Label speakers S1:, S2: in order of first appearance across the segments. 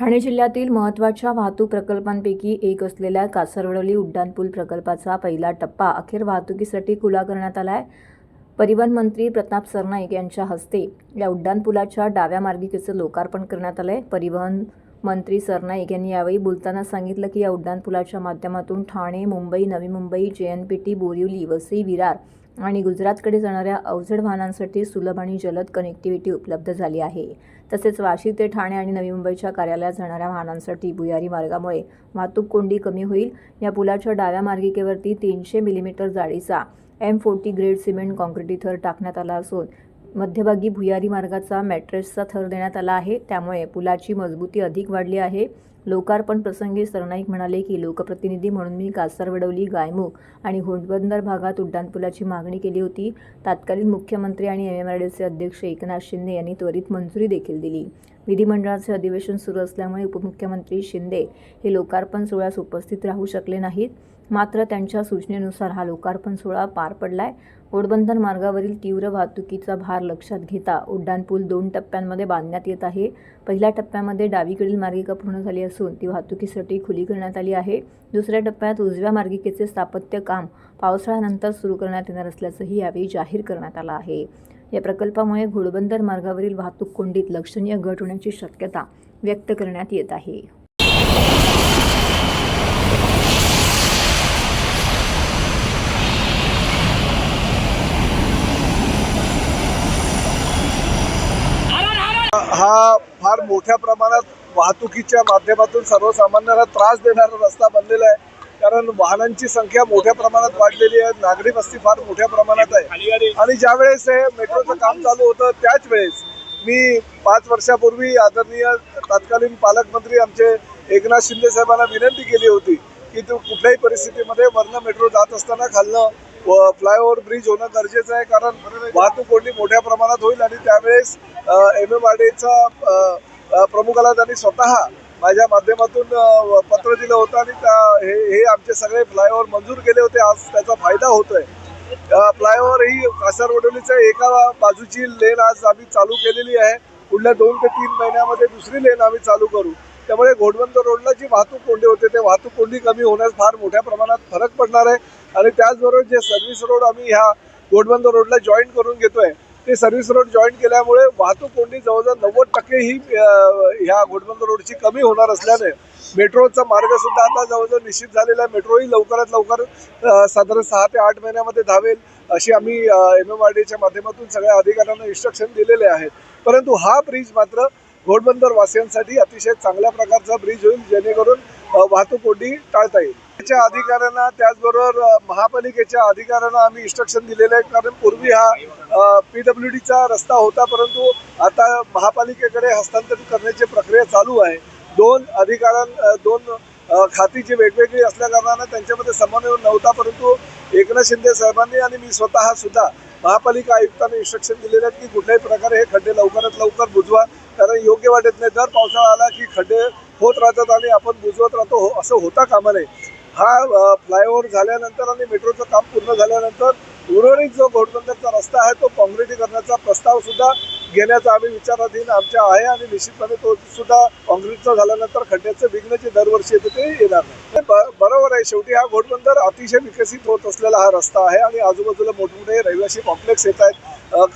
S1: ठाणे जिल्ह्यातील महत्त्वाच्या वाहतूक प्रकल्पांपैकी एक असलेल्या कासरवडवली उड्डाणपूल प्रकल्पाचा पहिला टप्पा अखेर वाहतुकीसाठी खुला करण्यात आला आहे. परिवहन मंत्री प्रताप सरनाईक यांच्या हस्ते या उड्डाणपुलाच्या डाव्या मार्गिकेचं लोकार्पण करण्यात आलं आहे परिवहन मंत्री सरनाईक यांनी यावेळी बोलताना सांगितलं की या उड्डाणपुलाच्या माध्यमातून Thane Mumbai Navi Mumbai J N P T Borivali Vasai Virar आणि गुजरातकडे जाणाऱ्या अवजड वाहनांसाठी सुलभ आणि जलद कनेक्टिव्हिटी उपलब्ध झाली आहे. तसेच वाशी ते ठाणे आणि नवी मुंबईच्या कार्यालयात जाणाऱ्या वाहनांसाठी भुयारी मार्गामुळे वाहतूक कोंडी कमी होईल. या पुलाच्या डाव्या मार्गिकेवरती तीनशे मिलीमीटर जाडीचा एम फोर्टी ग्रेड सिमेंट कॉन्क्रिटी थर टाकण्यात आला असून मध्यभागी भुयारी मार्गाचा मॅट्रेसचा थर देण्यात आला आहे. त्यामुळे पुलाची मजबूती अधिक वाढली आहे. लोकार्पण प्रसंगी सरनाईक म्हणाले की लोकप्रतिनिधी म्हणून मी कासारवडवली गायमुख आणि होटबंदर भागात उड्डाणपुलाची मागणी केली होती. तत्कालीन मुख्यमंत्री आणि एम एम आर डी अध्यक्ष एकनाथ शिंदे यांनी त्वरित मंजुरी देखील दिली. विधिमंडळाचे अधिवेशन सुरू असल्यामुळे उपमुख्यमंत्री शिंदे हे लोकार्पण सोहळ्यास उपस्थित राहू शकले नाहीत. मात्र त्यांच्या सूचनेनुसार हा लोकार्पण सोहळा पार पडलाय. घोडबंदर मार्गावरील तीव्र वाहतुकीचा भार लक्षात घेता उड्डाणपूल दोन टप्प्यांमध्ये बांधण्यात येत आहे. पहिल्या टप्प्यामध्ये डावीकडील मार्गिका पूर्ण झाली असून ती वाहतुकीसाठी खुली करण्यात आली आहे. दुसऱ्या टप्प्यात उजव्या मार्गिकेचे स्थापत्य काम पावसाळ्यानंतर सुरू करण्यात येणार असल्याचंही यावेळी जाहीर करण्यात आलं आहे. या प्रकल्पामुळे घोडबंदर मार्गावरील वाहतूक कोंडीत लक्षणीय घट होण्याची शक्यता व्यक्त करण्यात येत आहे.
S2: हा फार मोठ्या प्रमाणात वाहतुकीच्या माध्यमातून सर्वसामान्यांना त्रास देणारा रस्ता बनलेला आहे. कारण वाहनांची संख्या मोठ्या प्रमाणात वाढलेली आहे. नागरी वस्ती फार मोठ्या प्रमाणात आहे. आणि ज्या वेळेस हे मेट्रोचं काम चालू होतं त्याच वेळेस मी पाच वर्षापूर्वी आदरणीय तत्कालीन पालकमंत्री आमचे एकनाथ शिंदे साहेबांना विनंती केली होती की तू कुठल्याही परिस्थितीमध्ये वरनं मेट्रो जात असताना खालनं व फ्लायओव्हर ब्रिज होणं गरजेचं आहे कारण वाहतूक कोंडी मोठ्या प्रमाणात होईल आणि त्यावेळेस एम एम आर डीचा प्रमुखाला त्यांनी स्वतः माझ्या माध्यमातून पत्र दिलं होतं आणि त्या हे हे आमचे सगळे फ्लायओव्हर मंजूर केले होते. आज त्याचा फायदा होतोय. फ्लायओव्हर ही कासारवडोलीच्या एका बाजूची लेन आज आम्ही चालू केलेली आहे. पुढल्या दोन ते तीन महिन्यामध्ये दुसरी लेन आम्ही चालू करू. त्यामुळे घोडबंदर रोडला जी वाहतूक कोंडी होते ते वाहतूक कोंडी कमी होण्यास फार मोठ्या प्रमाणात फरक पडणार आहे. आणि त्याचबरोबर जे सर्व्हिस रोड आम्ही ह्या घोडबंदर रोडला जॉईन करून घेतोय ते सर्व्हिस रोड जॉईन केल्यामुळे वाहतूक कोंडी जवळजवळ नव्वद टक्के ही ह्या घोटबंद रोडची कमी होणार असल्याने मेट्रोचा मार्ग सुद्धा आता जवळजवळ निश्चित झालेला आहे. मेट्रोही लवकरात लवकर साधारण सहा ते आठ महिन्यामध्ये धावेल अशी आम्ही एम एम आर डीच्या माध्यमातून सगळ्या अधिकाऱ्यांना इन्स्ट्रक्शन दिलेले आहेत. परंतु हा ब्रिज मात्र घोडबंदर वासियांसाठी अतिशय चांगल्या प्रकारचा ब्रिज होईल जेणेकरून वाहतूक कोंडी टाळता येईल. त्याच्या अधिकाऱ्यांना त्याचबरोबर महापालिकेच्या अधिकाऱ्यांना आम्ही इन्स्ट्रक्शन दिलेले आहे. कारण पूर्वी हा पी डब्ल्यू डीचा रस्ता होता परंतु आता महापालिकेकडे हस्तांतरित करण्याची प्रक्रिया चालू आहे. दोन अधिकाऱ्यां दोन खाती जी वेगवेगळी असल्या कारणानं त्यांच्यामध्ये समन्वय नव्हता परंतु एकनाथ शिंदे साहेबांनी आणि मी स्वतः सुद्धा महापालिका आयुक्तांना इन्स्ट्रक्शन दिलेले आहेत की कुठल्याही प्रकारे हे खड्डे लवकरात लवकर बुजवा. कारण योग्य वाटत नाही. दर पावसाळा आला की खड्डे होत राहतात आणि आपण बुजवत राहतो. हो असं होता कामा नये. हा फ्लायओव्हर झाल्यानंतर आणि मेट्रोचं काम पूर्ण झाल्यानंतर उर्वरित जो घोडबंदरचा रस्ता आहे तो काँक्रिटीकरणाचा प्रस्ताव सुद्धा घेण्याचा आम्ही विचाराधीन आमच्या आहे आणि निश्चितपणे तो सुद्धा काँक्रीटचा झाल्यानंतर खड्ड्याचं विघ्न जे दरवर्षी येते ते येणार नाही. आहे. शेवटी हा घोडबंदर अतिशय विकसित होत असलेला हा रस्ता आहे आणि आजूबाजूला मोठमोठे रहिवासी कॉम्प्लेक्स येत आहेत.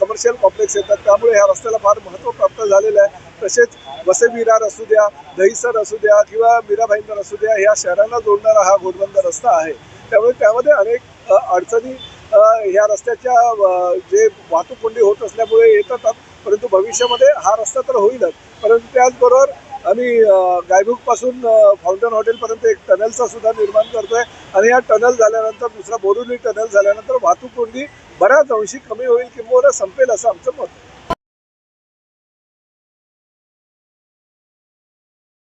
S2: कमर्शियल कॉम्प्लेक्स येतात त्यामुळे ह्या रस्त्याला फार महत्त्व प्राप्त झालेलं आहे. तसेच वसे विरार असू द्या दहिसर असू द्या किंवा मीरा भाईंदर असू द्या ह्या शहरांना जोडणारा हा घोडबंदर रस्ता आहे. त्यामुळे त्यामध्ये अनेक अडचणी ह्या रस्त्याच्या जे वाहतूक कोंडी होत असल्यामुळे येतात परंतु भविष्यामध्ये हा रस्ता तर होईलच. परंतु त्याचबरोबर आम्ही गायमुखपासून फाउंटन हॉटेलपर्यंत एक टनलचा सुद्धा निर्माण करतोय आणि या टनल झाल्यानंतर दुसरा बोरुली टनल झाल्यानंतर वाहतूक कोंडी बऱ्याच अंशी कमी होईल किंवा संपेल असं आमचं मत आहे.